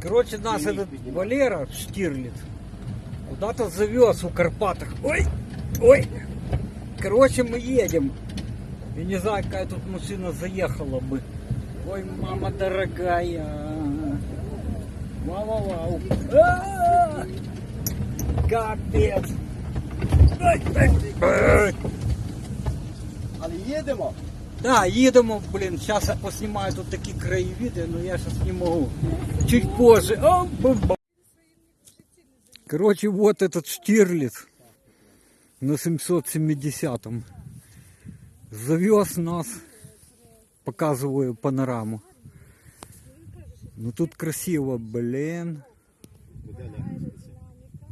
Короче, нас этот Валера Штирлиц куда-то завез в Карпатах. Ой, ой. Короче, мы едем. Я не знаю, какая тут машина заехала бы. Ой, мама дорогая. Вау-вау-вау. А! Капец. Ай, ай, ай. Але їдемо. Да, їдемо, блін, зараз я поснімаю тут такі краєвиди, але я зараз не можу. Чуть позже. О, бу-бу. Короче, вот этот Штирлиц на 770-м завез нас, показываю панораму. Ну тут красиво, блин.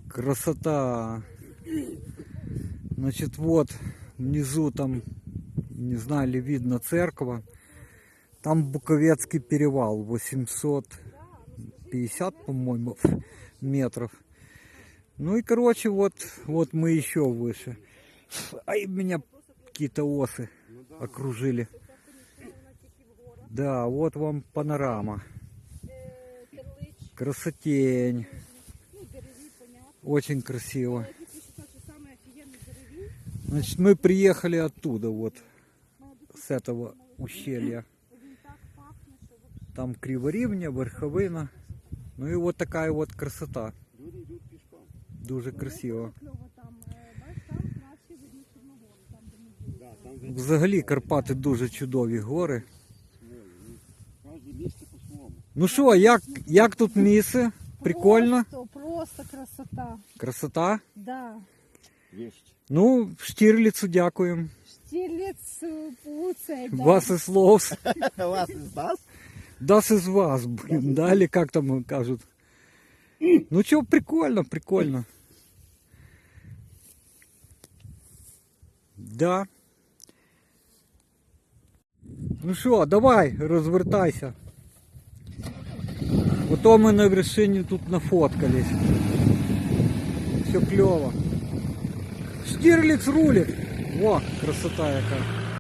Красота. Значит, вот внизу там, не знаю, ли видно церковь. Там Буковецкий перевал, 850, по-моему, метров. Ну и, короче, вот, вот мы еще выше. Ай, меня какие-то осы окружили. Да, вот вам панорама. Красотень. Очень красиво. Значит, мы приехали оттуда, вот, с этого ущелья. Там Криворівня, Верховина. Ну и вот такая вот красота. Люди йдуть пішком. Дуже красиво. Взагалі Карпати дуже чудові гори. Ну що, як, як тут місце? Прикольно? Просто, просто красота. Красота? Да. Ну, Штірліцу дякуємо. Штирлиц э, получай, да. Вас і слов. Вас із нас? Das из вас, блин, да, или как там кажут. Ну что, прикольно, прикольно. Да. Ну що, давай, розвертайся. Ото ми на вершині тут нафоткались. Все клево. Штирлиц рулит. О, красота яка.